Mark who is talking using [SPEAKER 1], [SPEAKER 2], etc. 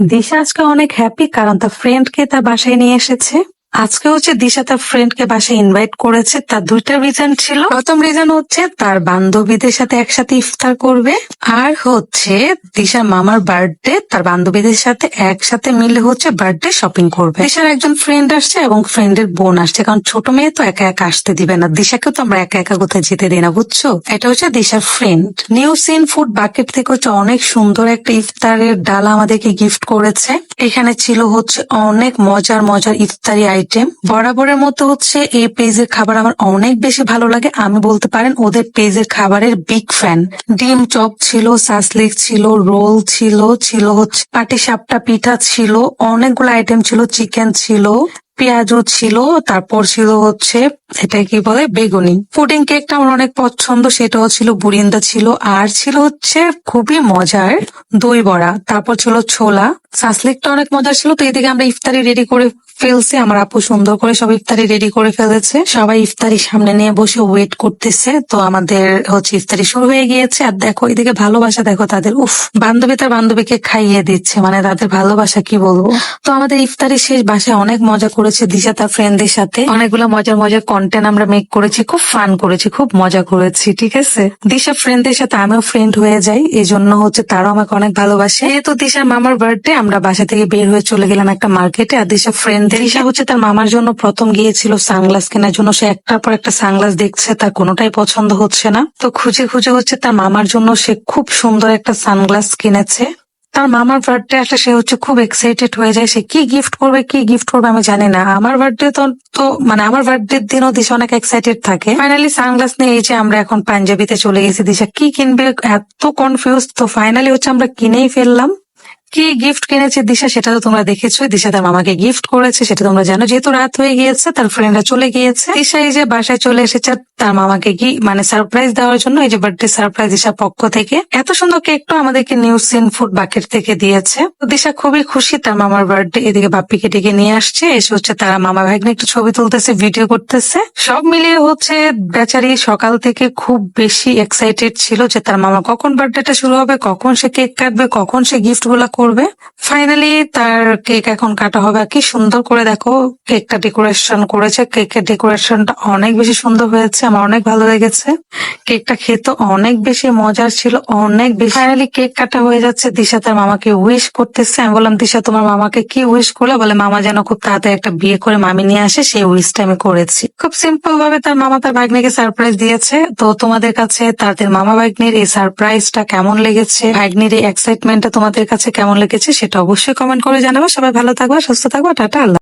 [SPEAKER 1] দিশা আজকে অনেক হ্যাপি কারণ তার ফ্রেন্ডকে তার বাসায় নিয়ে এসেছে। আজকে হচ্ছে দিশা তার ফ্রেন্ডকে বাসায় ইনভাইট করেছে। তার দুইটা রিজন ছিল। প্রথম রিজন হচ্ছে তার বান্ধবীদের সাথে একসাথে ইফতার করবে। আর হচ্ছে দিশার মামার বার্থডে তার বান্ধবীদের সাথে একসাথে মিলে হচ্ছে বার্থডে শপিং করবে। দিশার একজন ফ্রেন্ড আসছে এবং ফ্রেন্ডের বোন আসছে। কারণ ছোট মেয়ে তো একা একা আসতে দিবে না। দিশাকেও তো আমরা একা একা কোথায় যেতে দিই না, বুঝছ? এটা হচ্ছে দিশার friend new scene food bucket থেকে হচ্ছে অনেক সুন্দর একটা ইফতারের ডালা আমাদেরকে গিফট করেছে। এখানে ছিল হচ্ছে অনেক মজার মজার ইফতারি আইটেম বরাবরের মতো হচ্ছে এই পেজের খাবার আমার অনেক বেশি ভালো লাগে। আমি বলতে পারেন ওদের পেজের খাবারের বিগ ফ্যান ডিম চপ ছিল, সাসলিক ছিল, রোল ছিল ছিল হচ্ছে পাটি সাপটা পিঠা ছিল, অনেকগুলো আইটেম ছিল চিকেন ছিল, পেঁয়াজও ছিল, তারপর ছিল হচ্ছে এটা কি বলে? বেগুনি। পুডিং কেকটা আমার অনেক পছন্দ, সেটাও ছিল, বুরিন্দা ছিল, আর ছিল হচ্ছে খুবই মজার দই বড়া, তারপর ছিল ছোলা। সাসলিকটা অনেক মজার ছিল, তো এদিকে আমরা ইফতারি রেডি করে ফেলছি, আমার আপু সুন্দর করে সব ইফতারি রেডি করে ফেলেছে। সবাই ইফতারি সামনে নিয়ে বসে ওয়েট করতেছে। তো আমাদের হচ্ছে ইফতারি শুরু হয়ে গিয়েছে। আর দেখো, এদিকে ভালোবাসা, দেখো তাদের, উফ, বান্ধবী তার বান্ধবীকে খাইয়ে দিচ্ছে। মানে তাদের ভালোবাসা, কি বলব? তো আমাদের ইফতারি শেষ, বাসায় অনেক মজা করেছে দিশা তার ফ্রেন্ডদের সাথে। অনেকগুলো মজার মজার কন্টেন্ট আমরা মেক করেছি, খুব ফান করেছি, খুব মজা করেছি, ঠিক আছে? দিশা ফ্রেন্ডদের সাথে আমিও ফ্রেন্ড হয়ে যাই এই জন্য হচ্ছে তারাও আমাকে অনেক ভালোবাসে। যেহেতু দিশার মামার বার্থডে আমরা বাসা থেকে বের হয়ে চলে গেলাম একটা মার্কেটে আর দিশা ফ্রেন্ড দিশা হচ্ছে তার মামার জন্য প্রথম গিয়েছিল সানগ্লাস কেনার জন্য। সে একটার পর একটা সানগ্লাস দেখছে, তার কোনোটাই পছন্দ হচ্ছে না। তো খুঁজে খুঁজে হচ্ছে তার মামার জন্য সে খুব সুন্দর একটা সানগ্লাস কিনেছে। তার মামার বার্থডে আসলে সে হচ্ছে খুব এক্সাইটেড হয়ে যায়। সে কি গিফট করবে, কি গিফট করবে আমি জানি না। আমার বার্থডে তো তো মানে আমার বার্থডে দিনও দিশা অনেক এক্সাইটেড থাকে। ফাইনালি সানগ্লাস নিয়ে এই যে আমরা এখন পাঞ্জাবিতে চলে গেছি, দিশা কি কিনবে? এত কনফিউজ তো ফাইনালি হচ্ছে আমরা কিনেই ফেললাম। কি গিফট কিনেছে দিশা সেটা তো তোমরা দেখেছ। দিশা তার মামাকে গিফট করেছে, সেটা তোমরা জানো। যেহেতু রাত হয়ে গিয়েছে, তার ফ্রেন্ডরা চলে গিয়েছে। দিশা এই যে বাসায় চলে এসেছে, তার মামাকে কি মানে সারপ্রাইজ দেওয়ার জন্য, এই যে বার্থডে সারপ্রাইজ দিশার পক্ষ থেকে। এত সুন্দর কেকটা আমাদেরকে নিউ সিন ফুড বাকেট থেকে দিয়েছে। দিশা খুবই খুশি তার মামার বার্থডে এদিকে বাপ্পিকে ডেকে নিয়ে আসছে। এসে হচ্ছে তারা মামা ভাগ্নে একটু ছবি তুলতেছে ভিডিও করতেছে। সব মিলিয়ে হচ্ছে বেচারি সকাল থেকে খুব বেশি এক্সাইটেড ছিল যে তার মামা কখন বার্থডেটা শুরু হবে, কখন সে কেক কাটবে, কখন সে গিফটগুলা করবে। ফাইনালি তার কেক এখন কাটা হবে। কি সুন্দর করে দেখো কেকটা ডেকোরেশন করেছে। কেকের ডেকোরেশনটা অনেক বেশি সুন্দর হয়েছে। আমার অনেক ভালো লেগেছে। কেকটা খেতে অনেক বেশি মজার ছিল, অনেক বেশি। ফাইনালি কেক কাটা হয়ে যাচ্ছে। দিশা তার মামাকে উইশ করতেছে। আমি বললাম, দিশা, তোমার মামাকে কি উইশ করলে? বলে, মামা যেন খুব তাড়াতাড়ি একটা বিয়ে করে মামি নিয়ে আসে, সেই উইশটা আমি করেছি। খুব সিম্পল ভাবে তার মামা তার ভাগ্নিকে সারপ্রাইজ দিয়েছে। তো তোমাদের কাছে তাদের মামা ভাগ্নির এই সারপ্রাইজটা কেমন লেগেছে? ভাগ্নির এই এক্সাইটমেন্টটা তোমাদের কাছে কেমন লেগেছে সেটা অবশ্যই কমেন্ট করে জানাব। সবাই ভালো থাকবে সুস্থ থাকব টাটা আল্লাহ